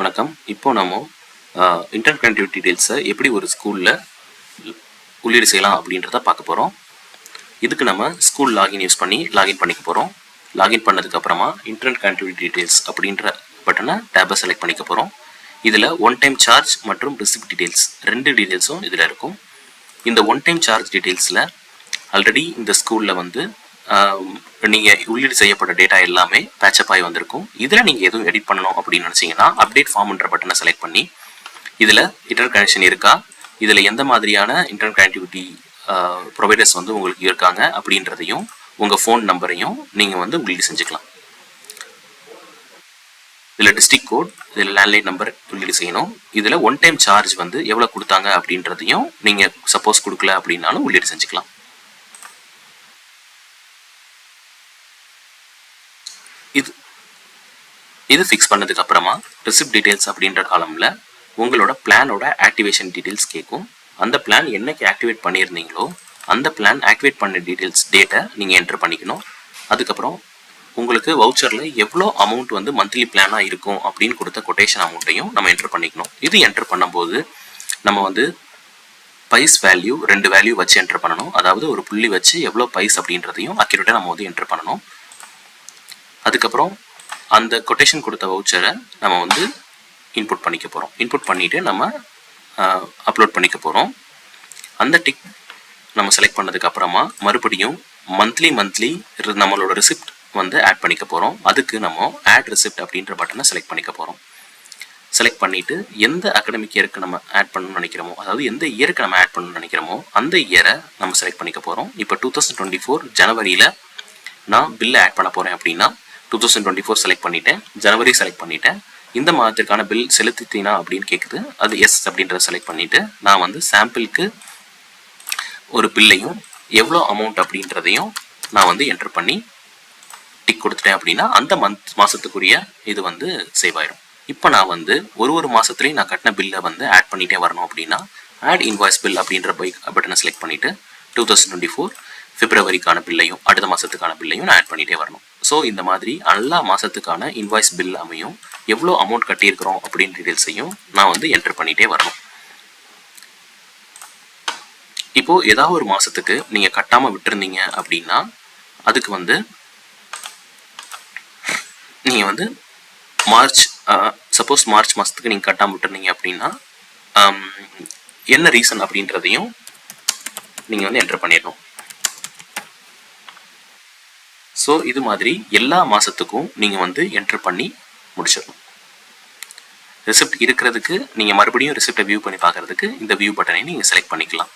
வணக்கம். இப்போ நம்ம இன்டர் கனெக்டிவிட்டி டீட்டெயில்ஸை எப்படி ஒரு ஸ்கூலில் உள்ளீடு செய்யலாம் அப்படின்றத பார்க்க போகிறோம் இதுக்கு நம்ம ஸ்கூல் லாகின் யூஸ் பண்ணி லாகின் பண்ணிக்க போகிறோம் லாகின் பண்ணதுக்கப்புறமா இன்டர்நெட் கனெக்டிவிட்டி டீட்டெயில்ஸ் அப்படின்ற பட்டனை டேபை செலக்ட் பண்ணிக்க போகிறோம் இதில் ஒன் டைம் சார்ஜ் மற்றும் ரிசிப்ட் டீட்டெயில்ஸ் ரெண்டு டீட்டெயில்ஸும் இதில் இருக்கும். இந்த ஒன் டைம் சார்ஜ் டீட்டெயில்ஸில் ஆல்ரெடி இந்த ஸ்கூலில் வந்து நீங்கள் உள்ளீடு செய்யப்பட்ட டேட்டா எல்லாமே பேச்சப் ஆகி வந்திருக்கும். இதில் நீங்கள் எதுவும் எடிட் பண்ணணும் அப்படின்னு நினச்சிங்கன்னா அப்டேட் ஃபார்ம்ன்ற பட்டனை செலக்ட் பண்ணி இதில் இன்டர்நெட் கனெக்ஷன் இருக்கா? இதில் எந்த மாதிரியான இன்டர்நெட் கனெக்டிவிட்டி ப்ரொவைடர்ஸ் வந்து உங்களுக்கு இருக்காங்க அப்படின்றதையும் உங்கள் ஃபோன் நம்பரையும் நீங்கள் வந்து உள்ளீடு செஞ்சுக்கலாம். இதில் டிஸ்ட்ரிக் கோட் இதில் லேண்ட்லைன் நம்பர் உள்ளீடு செய்யணும். இதில் ஒன் டைம் சார்ஜ் வந்து எவ்வளோ கொடுத்தாங்க அப்படின்றதையும் நீங்கள் சப்போஸ் கொடுக்கல அப்படின்னாலும் உள்ளீடு செஞ்சுக்கலாம். இது இது ஃபிக்ஸ் பண்ணதுக்கு அப்புறமா ரிசிப்ட் டீடைல்ஸ் அப்படின்ற காலமில் உங்களோட பிளானோட ஆக்டிவேஷன் டீடைல்ஸ் கேட்கும் அந்த பிளான் என்னைக்கு ஆக்டிவேட் பண்ணியிருந்தீங்களோ அந்த பிளான் ஆக்டிவேட் பண்ண டீடைல்ஸ் டேட்டை நீங்கள் என்ட்ரு பண்ணிக்கணும். அதுக்கப்புறம் உங்களுக்கு வவுச்சரில் எவ்வளோ அமௌண்ட் வந்து மந்த்லி பிளானாக இருக்கும் அப்படின்னு கொடுத்த கொட்டேஷன் அமௌண்ட்டையும் நம்ம என்ட்ரு பண்ணிக்கணும். இது என்ட்ரு பண்ணும்போது நம்ம வந்து பைஸ் வேல்யூ ரெண்டு வேல்யூ வச்சு என்ட்ரு பண்ணணும். அதாவது ஒரு புள்ளி வச்சு எவ்வளோ பைஸ் அப்படின்றதையும் அக்யூரேட்டாக நம்ம வந்து என்ட்ரு பண்ணணும். அதுக்கப்புறம் அந்த கொட்டேஷன் கொடுத்த வவுச்சரை நம்ம வந்து இன்புட் பண்ணிக்க போகிறோம் இன்புட் பண்ணிவிட்டு நம்ம அப்லோட் பண்ணிக்க போகிறோம் அந்த டிக் நம்ம செலக்ட் பண்ணதுக்கு அப்புறமா மறுபடியும் மந்த்லி மந்த்லி நம்மளோட ரிசிப்ட் வந்து ஆட் பண்ணிக்க போகிறோம் அதுக்கு நம்ம ஆட் ரிசிப்ட் அப்படின்ற பட்டனை செலக்ட் பண்ணிக்க போகிறோம் செலக்ட் பண்ணிவிட்டு எந்த அகடமிக் இயருக்கு நம்ம ஆட் பண்ணணும்னு நினைக்கிறோமோ அதாவது எந்த இயருக்கு நம்ம ஆட் பண்ணணும்னு நினைக்கிறோமோ அந்த இயரை நம்ம செலக்ட் பண்ணிக்க போகிறோம் இப்போ டூ தௌசண்ட் டுவெண்ட்டி ஃபோர் ஜனவரியில் நான் பில்லை ஆட் பண்ண போகிறேன் அப்படின்னா two thousand twenty four select பண்ணிட்டேன். ஜனவரி செலக்ட் பண்ணிட்டேன். இந்த மாதத்திற்கான பில் செலுத்திட்டீனா அப்படின்னு கேட்குது அது எஸ் அப்படின்றத செலக்ட் பண்ணிவிட்டு நான் வந்து சாம்பிளுக்கு ஒரு பில்லையும் எவ்வளோ அமௌண்ட் அப்படின்றதையும் நான் வந்து என்ட்ரு பண்ணி டிக் கொடுத்துட்டேன் அப்படின்னா அந்த மந்த் மாதத்துக்குரிய இது வந்து சேவ் ஆயிடும் இப்போ நான் வந்து ஒரு ஒரு மாதத்துலேயும் நான் கட்டின பில்லை வந்து ஆட் பண்ணிகிட்டே வரணும் அப்படின்னா ஆட் இன்வாய்ஸ் பில் அப்படின்ற பைக் பட்டனை செலக்ட் பண்ணிவிட்டு டூ தௌசண்ட் டுவெண்ட்டி ஃபோர் பிப்ரவரிக்கான பில்லையும் அடுத்த மாதத்துக்கான பில்லையும் நான் ஆட் பண்ணிகிட்டே வரணும். ஸோ இந்த மாதிரி எல்லா மாதத்துக்கான இன்வாய்ஸ் பில் அமையும். எவ்வளோ அமௌண்ட் கட்டியிருக்கிறோம் அப்படின்னு டீட்டெயில்ஸையும் நான் வந்து என்ட்ரு பண்ணிகிட்டே வரணும். இப்போது ஏதாவது ஒரு மாதத்துக்கு நீங்கள் கட்டாமல் விட்டுருந்தீங்க அப்படின்னா அதுக்கு வந்து நீங்கள் வந்து மார்ச் சப்போஸ் மார்ச் மாதத்துக்கு நீங்கள் கட்டாமல் விட்டுருந்தீங்க அப்படின்னா என்ன ரீசன் அப்படின்றதையும் நீங்கள் வந்து என்ட்ரு பண்ணிடணும். ஸோ இது மாதிரி எல்லா மாதத்துக்கும் நீங்கள் வந்து என்ட்ரு பண்ணி முடிச்சிடணும். ரிசிப்ட் இருக்கிறதுக்கு நீங்கள் மறுபடியும் ரிசிப்டை வியூ பண்ணி பார்க்குறதுக்கு இந்த வியூ பட்டனை நீங்கள் செலக்ட் பண்ணிக்கலாம்.